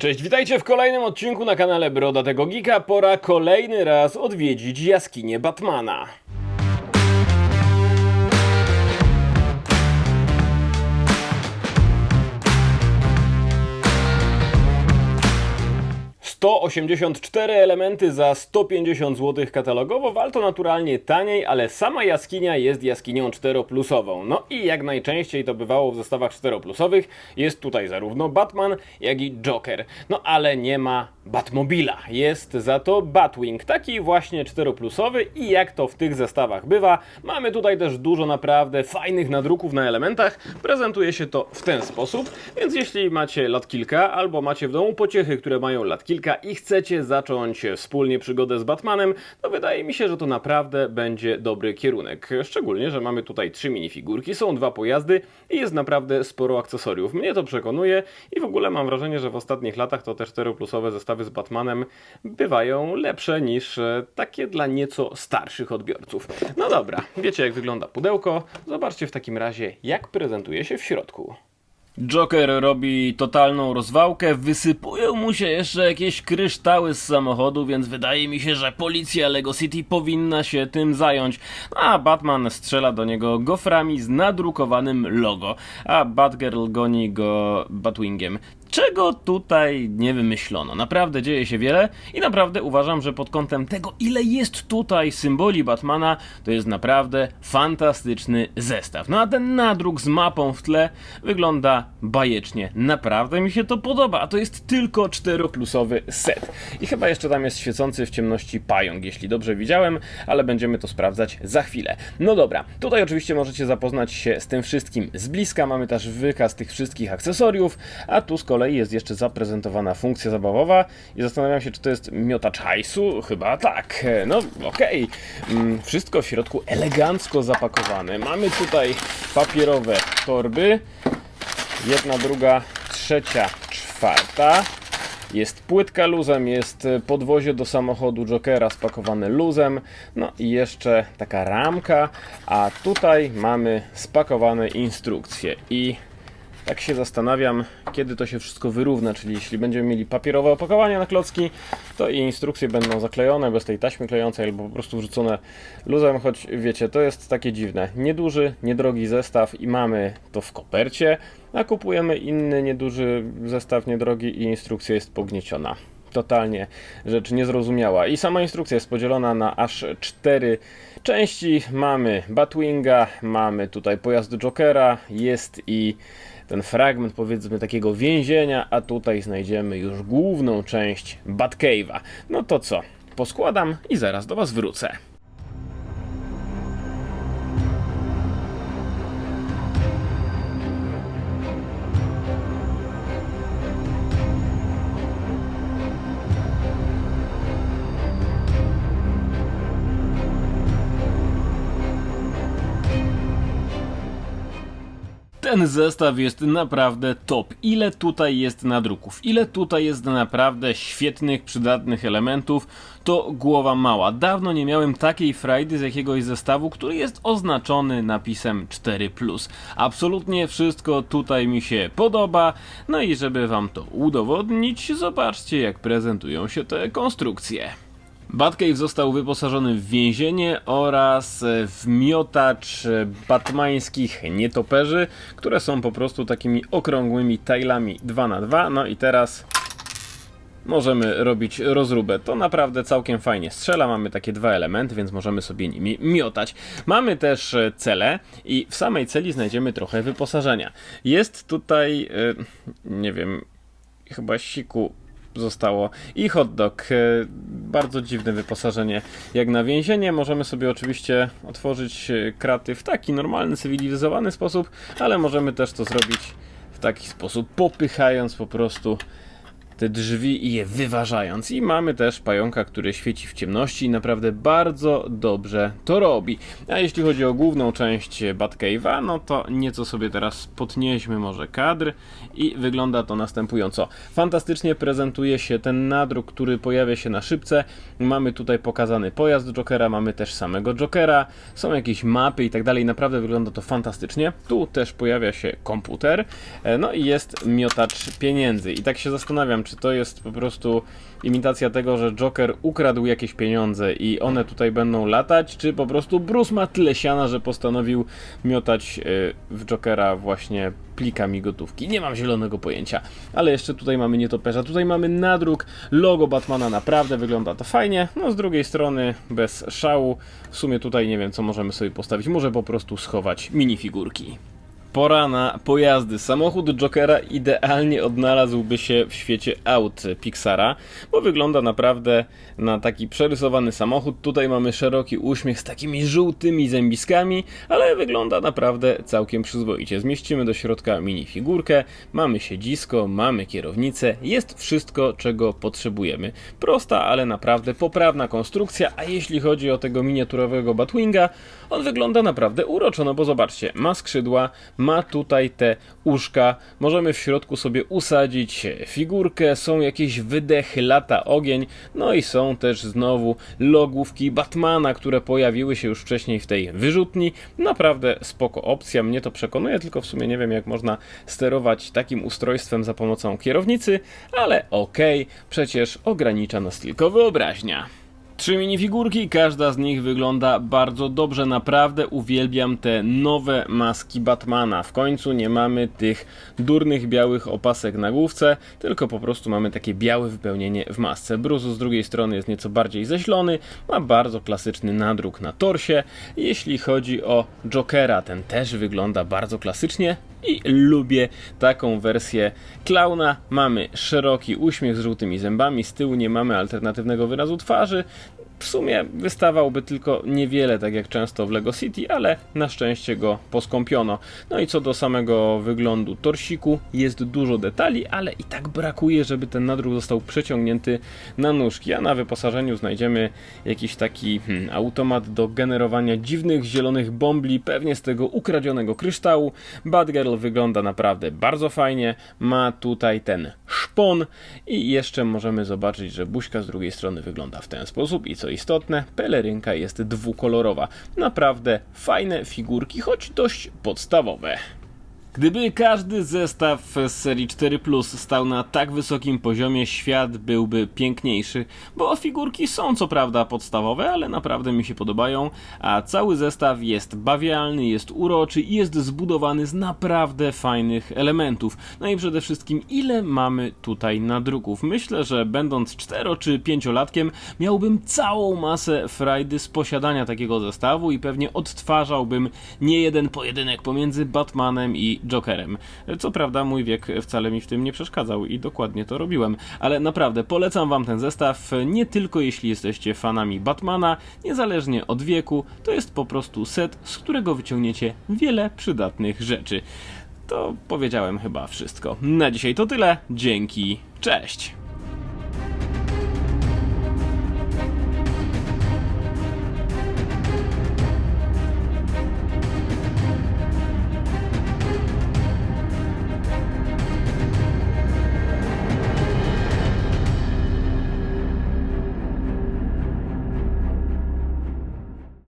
Cześć, witajcie w kolejnym odcinku na kanale Brodatego Geeka. Pora kolejny raz odwiedzić jaskinię Batmana. Sto osiemdziesiąt cztery elementy za 150 zł katalogowo, wal to naturalnie taniej, ale sama jaskinia jest jaskinią 4-plusową. No i jak najczęściej to bywało w zestawach 4-plusowych, jest tutaj zarówno Batman, jak i Joker. No ale nie ma Batmobila, jest za to Batwing, taki właśnie 4-plusowy i jak to w tych zestawach bywa, mamy tutaj też dużo naprawdę fajnych nadruków na elementach. Prezentuje się to w ten sposób, więc jeśli macie lat kilka albo macie w domu pociechy, które mają lat kilka i chcecie zacząć wspólnie przygodę z Batmanem, to wydaje mi się, że to naprawdę będzie dobry kierunek. Szczególnie, że mamy tutaj trzy minifigurki, są dwa pojazdy i jest naprawdę sporo akcesoriów. Mnie to przekonuje i w ogóle mam wrażenie, że w ostatnich latach to te 4-plusowe zestawy z Batmanem bywają lepsze niż e, takie dla nieco starszych odbiorców. No dobra, wiecie jak wygląda pudełko, zobaczcie w takim razie jak prezentuje się w środku. Joker robi totalną rozwałkę, wysypują mu się jeszcze jakieś kryształy z samochodu, więc wydaje mi się, że policja Lego City powinna się tym zająć. A Batman strzela do niego goframi z nadrukowanym logo, a Batgirl goni go Batwingiem. Czego tutaj nie wymyślono? Naprawdę dzieje się wiele i naprawdę uważam, że pod kątem tego, ile jest tutaj symboli Batmana, to jest naprawdę fantastyczny zestaw. No a ten nadruk z mapą w tle wygląda bajecznie. Naprawdę mi się to podoba, a to jest tylko 4-plusowy set. I chyba jeszcze tam jest świecący w ciemności pająk, jeśli dobrze widziałem, ale będziemy to sprawdzać za chwilę. No dobra, tutaj oczywiście możecie zapoznać się z tym wszystkim z bliska. Mamy też wykaz tych wszystkich akcesoriów, a tu z kolei jest jeszcze zaprezentowana funkcja zabawowa i zastanawiam się, czy to jest miotacz hajsu? Chyba tak. No okej. Mm, Wszystko w środku elegancko zapakowane. Mamy tutaj papierowe torby. Jedna, druga, trzecia, czwarta. Jest płytka luzem, jest e, podwozie do samochodu Jokera spakowane luzem, no i jeszcze taka ramka, a tutaj mamy spakowane instrukcje i tak się zastanawiam, kiedy to się wszystko wyrówna, czyli jeśli będziemy mieli papierowe opakowanie na klocki, to i instrukcje będą zaklejone bez tej taśmy klejącej albo po prostu wrzucone luzem, choć wiecie, to jest takie dziwne. Nieduży, niedrogi zestaw i mamy to w kopercie, a kupujemy inny nieduży zestaw niedrogi i instrukcja jest pognieciona. Totalnie rzecz niezrozumiała. I sama instrukcja jest podzielona na aż cztery części. Mamy Batwinga, mamy tutaj pojazd Jokera, jest i ten fragment powiedzmy takiego więzienia, a tutaj znajdziemy już główną część Batcave'a. No to co? Poskładam i zaraz do Was wrócę. Ten zestaw jest naprawdę top. Ile tutaj jest nadruków, ile tutaj jest naprawdę świetnych, przydatnych elementów, to głowa mała. Dawno nie miałem takiej frajdy z jakiegoś zestawu, który jest oznaczony napisem 4. Absolutnie wszystko tutaj mi się podoba. No i żeby wam to udowodnić, zobaczcie jak prezentują się te konstrukcje. Batcave został wyposażony w więzienie oraz e, w miotacz e, batmańskich nietoperzy, które są po prostu takimi okrągłymi tailami 2x2. No i teraz możemy robić rozróbę. To naprawdę całkiem fajnie strzela. Mamy takie dwa elementy, więc możemy sobie nimi miotać. Mamy też e, cele i w samej celi znajdziemy trochę wyposażenia. Jest tutaj, nie wiem, chyba siku zostało i hot dog. E, Bardzo dziwne wyposażenie. Jak na więzienie możemy sobie oczywiście otworzyć e, kraty w taki normalny, cywilizowany sposób, ale możemy też to zrobić w taki sposób, popychając po prostu te drzwi i je wyważając. I mamy też pająka, który świeci w ciemności i naprawdę bardzo dobrze to robi. A jeśli chodzi o główną część Batcave'a, no to nieco sobie teraz podnieśmy może kadr i wygląda to następująco. Fantastycznie prezentuje się ten nadruk, który pojawia się na szybce. Mamy tutaj pokazany pojazd Jokera, mamy też samego Jokera, są jakieś mapy i tak dalej. Naprawdę wygląda to fantastycznie. Tu też pojawia się komputer, e, no i jest miotacz pieniędzy. I tak się zastanawiam, czy to jest po prostu imitacja tego, że Joker ukradł jakieś pieniądze i one tutaj będą latać, czy po prostu Bruce ma tyle siana, że postanowił miotać e, w Jokera właśnie plikami gotówki. Nie mam zielonego pojęcia. Ale jeszcze tutaj mamy nietoperza, tutaj mamy nadruk, logo Batmana, naprawdę wygląda to fajnie. No z drugiej strony bez szału, w sumie tutaj nie wiem co możemy sobie postawić, może po prostu schować minifigurki. Pora na pojazdy. Samochód Jokera idealnie odnalazłby się w świecie aut Pixara, bo wygląda naprawdę na taki przerysowany samochód. Tutaj mamy szeroki uśmiech z takimi żółtymi zębiskami, ale wygląda naprawdę całkiem przyzwoicie. Zmieścimy do środka minifigurkę, mamy siedzisko, mamy kierownicę, jest wszystko, czego potrzebujemy. Prosta, ale naprawdę poprawna konstrukcja, a jeśli chodzi o tego miniaturowego Batwinga, on wygląda naprawdę uroczo, no bo zobaczcie, ma skrzydła, ma tutaj te uszka, możemy w środku sobie usadzić figurkę, są jakieś wydechy, lata ogień, no i są też znowu logówki Batmana, które pojawiły się już wcześniej w tej wyrzutni. Naprawdę spoko opcja, mnie to przekonuje, tylko w sumie nie wiem jak można sterować takim ustrojstwem za pomocą kierownicy, ale okej, przecież ogranicza nas tylko wyobraźnia. Trzy minifigurki, każda z nich wygląda bardzo dobrze. Naprawdę uwielbiam te nowe maski Batmana. W końcu nie mamy tych durnych białych opasek na główce, tylko po prostu mamy takie białe wypełnienie w masce. Bruce z drugiej strony jest nieco bardziej ześlony, ma bardzo klasyczny nadruk na torsie. Jeśli chodzi o Jokera, ten też wygląda bardzo klasycznie, i lubię taką wersję klauna. Mamy szeroki uśmiech z żółtymi zębami, z tyłu nie mamy alternatywnego wyrazu twarzy. W sumie wystawałby tylko niewiele, tak jak często w Lego City, ale na szczęście go poskąpiono. No i co do samego wyglądu torsiku, jest dużo detali, ale i tak brakuje, żeby ten nadruk został przeciągnięty na nóżki. A na wyposażeniu znajdziemy jakiś taki hmm, automat do generowania dziwnych zielonych bombli, pewnie z tego ukradzionego kryształu. Batgirl wygląda naprawdę bardzo fajnie, ma tutaj ten szpon i jeszcze możemy zobaczyć, że buźka z drugiej strony wygląda w ten sposób i co istotne, pelerynka jest dwukolorowa. Naprawdę fajne figurki, choć dość podstawowe. Gdyby każdy zestaw z serii 4 Plus stał na tak wysokim poziomie, świat byłby piękniejszy, bo figurki są co prawda podstawowe, ale naprawdę mi się podobają, a cały zestaw jest bawialny, jest uroczy i jest zbudowany z naprawdę fajnych elementów. No i przede wszystkim, ile mamy tutaj nadruków? Myślę, że będąc 4 czy 5 latkiem, miałbym całą masę frajdy z posiadania takiego zestawu i pewnie odtwarzałbym nie jeden pojedynek pomiędzy Batmanem Jokerem. Co prawda mój wiek wcale mi w tym nie przeszkadzał i dokładnie to robiłem, ale naprawdę polecam wam ten zestaw nie tylko jeśli jesteście fanami Batmana, niezależnie od wieku, to jest po prostu set, z którego wyciągniecie wiele przydatnych rzeczy. To powiedziałem chyba wszystko. Na dzisiaj to tyle. Dzięki. Cześć.